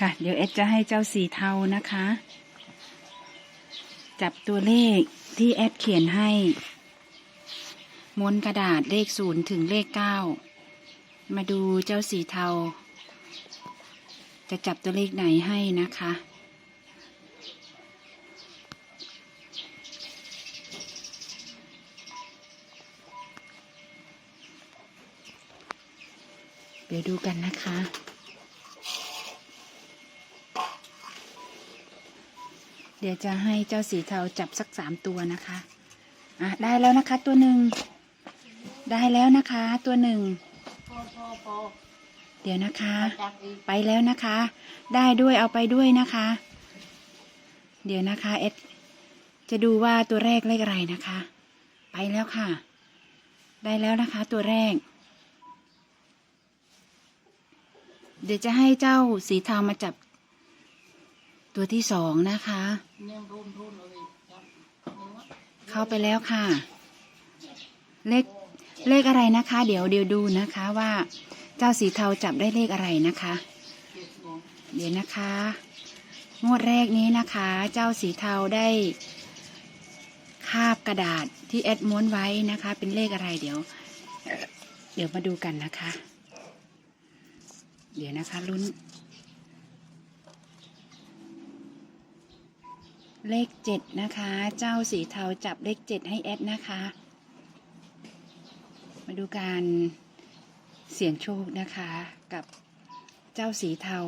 ค่ะ เดี๋ยวเอสจะให้เจ้าสีเทานะคะ จับตัวเลขที่แอดเขียนให้ ม้วนกระดาษเลขศูนย์ถึงเลขเก้ามาดูเจ้าสีเทา จะจับตัวเลขไหนให้นะคะเดี๋ยวดูกันนะคะ เดี๋ยวจะให้เจ้าสีเทาจับสักสามตัวนะคะ อะได้แล้วนะคะ ตัวหนึ่ง ได้แล้วนะคะ ตัวหนึ่ง เดี๋ยวนะคะ ไปแล้วนะคะ ได้ด้วยเอาไปด้วยนะคะ เดี๋ยวนะคะเอสจะดูว่าตัวแรกเลขอะไรนะคะ ไปแล้วค่ะ ได้แล้วนะคะ ตัวแรก เดี๋ยวจะให้เจ้าสีเทามาจับ ตัวที่สองนะคะ เข้าไปแล้วค่ะ เลขเลขอะไรนะคะ เดี๋ยวเดี๋ยวดูนะคะว่าเจ้าสีเทาจับได้เลขอะไรนะคะเจ็ดสองเดี๋ยวนะคะงวดแรกนี้นะคะ เจ้าสีเทาได้คาบกระดาษที่แอดม้วนไว้นะคะ เป็นเลขอะไรเดี๋ยว เดี๋ยวมาดูกันนะคะ เดี๋ยวนะคะลุ้น เลขเจ็ดนะคะ เจ้าสีเทาจับเลขเจ็ดให้แอดนะคะ มาดูการเสี่ยงโชคนะคะกับเจ้าสีเทา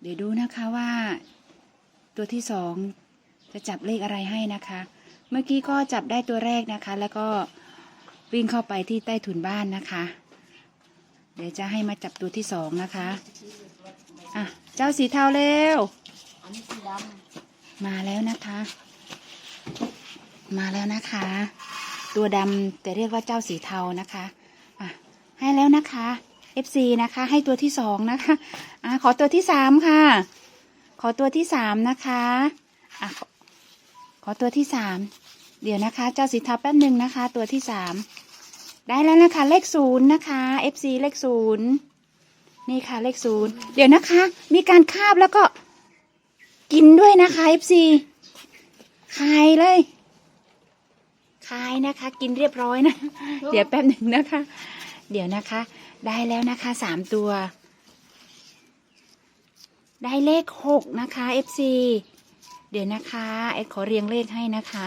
เดี๋ยวดูนะคะว่าตัวที่สองจะจับเลขอะไรให้นะคะ เมื่อกี้ก็จับได้ตัวแรกนะคะ แล้วก็วิ่งเข้าไปที่ใต้ถุนบ้านนะคะ เดี๋ยวจะให้มาจับตัวที่สองนะคะ อะ เจ้าสีเทาเร็ว มาแล้วนะคะ มาแล้วนะคะ ตัวดำแต่เรียกว่าเจ้าสีเทานะคะอะให้แล้วนะคะ FC นะคะ ให้ตัวที่สองนะคะอะขอตัวที่สามค่ะ ขอตัวที่สามนะคะอะขอขอตัวที่สามเดี๋ยวนะคะ เจ้าสีเทาแป๊บหนึ่งนะคะ ตัวที่สามได้แล้วนะคะ เลขศูนย์นะคะ FC เลขศูนย์นี่ค่ะเลขศูนย์เดี๋ยวนะคะ มีการคาบแล้วก็ กินด้วยนะคะ FC คายเลยคายนะคะ กินเรียบร้อยนะำเดี๋ยวแป๊บหนึ่งนะคะ เดี๋ยวนะคะ ได้แล้วนะคะสามตัว ได้เลขหกนะคะ FC เดี๋ยวนะคะเอ็ดขอเรียงเลขให้นะคะ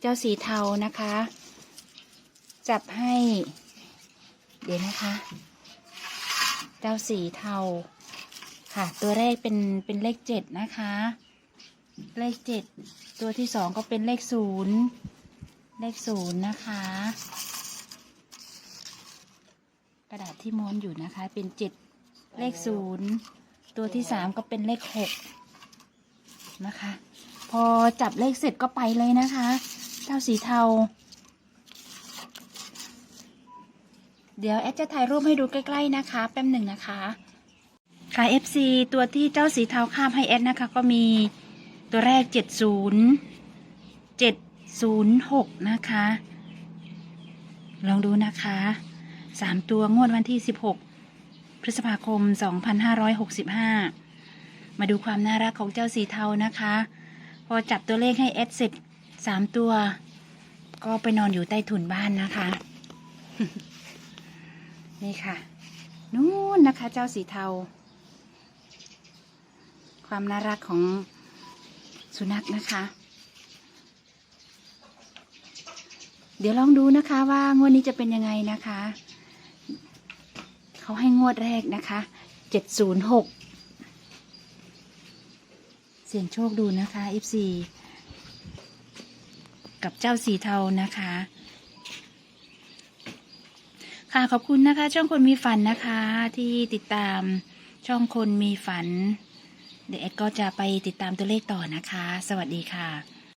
เจ้าสีเทานะคะ จับให้ เดี๋ยวนะคะ เจ้าสีเทา ค่ะ ตัวแรกเป็นเป็นเลขเจ็ดนะคะ เลขเจ็ดตัวที่สองก็เป็นเลขศูนย์เลขศูนย์นะคะ กระดาษที่ม้วนอยู่นะคะ เป็นเจ็ดเลขศูนย์ตัวที่สามก็เป็นเลขหกนะคะ พอจับเลขเสร็จก็ไปเลยนะคะเจ้าสีเทา เดี๋ยวแอดจะถ่ายรูปให้ดูใกล้ ๆ นะคะ แป๊บหนึ่งนะคะ ค่ะ FC ตัวที่เจ้าสีเทาข้ามให้แอดนะคะ ก็มีตัวแรก 70 706 นะคะ ลองดูนะคะสามตัวงวดวันที่ 16 พฤษภาคม 2565 มาดูความน่ารักของเจ้าสีเทานะคะ พอจับตัวเลขให้แอดเสร็จสามตัว ก็ไปนอนอยู่ใต้ถุนบ้านนะคะ นี่ค่ะ นู่นนะคะเจ้าสีเทา ความน่ารักของสุนัขนะคะ เดี๋ยวลองดูนะคะว่างวดนี้จะเป็นยังไงนะคะ เขาให้งวดแรกนะคะเจ็ดศูนย์หกเสี่ยงโชคดูนะคะ F4 กับเจ้าสีเทานะคะ ค่ะขอบคุณนะคะ ช่องคนมีฝันนะคะ ที่ติดตามช่องคนมีฝัน เดี๋ยวแอดก็จะไปติดตามตัวเลขต่อนะคะ สวัสดีค่ะ